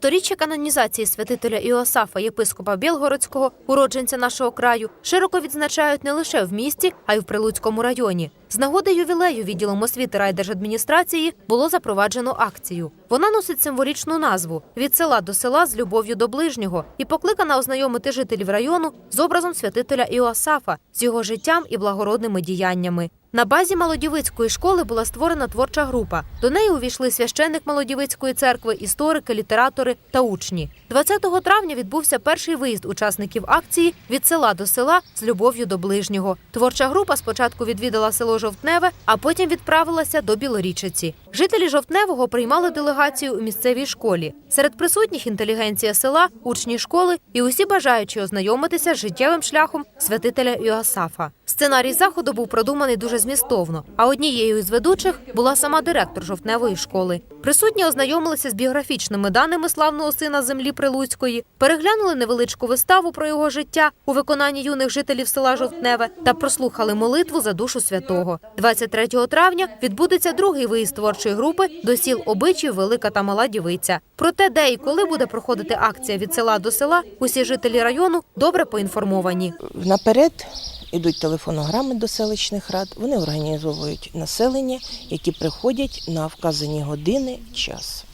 сторіччя канонізації святителя Іосафа, єпископа Білгородського, уродженця нашого краю, широко відзначають не лише в місті, а й в Прилуцькому районі. З нагоди ювілею відділом освіти райдержадміністрації було запроваджено акцію. Вона носить символічну назву від села до села з любов'ю до ближнього і покликана ознайомити жителів району з образом святителя Іосафа, з його життям і благородними діяннями. На базі Молодівицької школи була створена творча група. До неї увійшли священник Молодівицької церкви, історики, літератори та учні. 20 травня відбувся перший виїзд учасників акції від села до села з любов'ю до ближнього. Творча група спочатку відвідала село Жовтневе, а потім відправилася до Білорічиці. Жителі Жовтневого приймали делегацію у місцевій школі. Серед присутніх інтелігенція села, учні школи і усі бажаючі ознайомитися з життєвим шляхом святителя Іосафа. Сценарій заходу був продуманий дуже змістовно. А однією із ведучих була сама директор жовтневої школи. Присутні ознайомилися з біографічними даними славного сина землі Прилуцької, переглянули невеличку виставу про його життя у виконанні юних жителів села Жовтневе та прослухали молитву за душу святого. 23 травня відбудеться другий виїзд творчої групи до сіл Обичів, Велика та Мала Дівиця. Про те, де і коли буде проходити акція від села до села, усі жителі району добре поінформовані. Наперед ідуть телефонограми до селищних рад. Вони організовують населення, які приходять на вказані години час.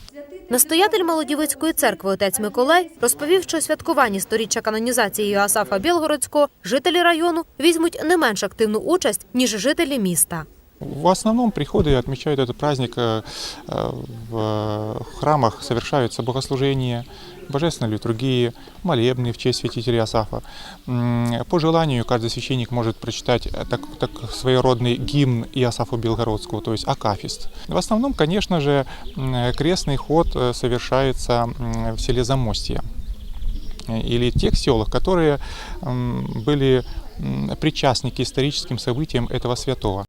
Настоятель Молодівицької церкви отець Миколай розповів, що у святкуванні сторіччя канонізації Йоасафа Білгородського жителі району візьмуть не менш активну участь ніж жителі міста. В основном приходы отмечают этот праздник э, э, в храмах, совершаются богослужения, божественная литургии, молебны в честь святителя Иосафа. М, По желанию каждый священник может прочитать э, так, так своеродный гимн Иосафу Белгородскому, то есть акафист. В основном, конечно же, крестный ход совершается в селе Замостье или тех селах, которые были к историческим событиям этого святого.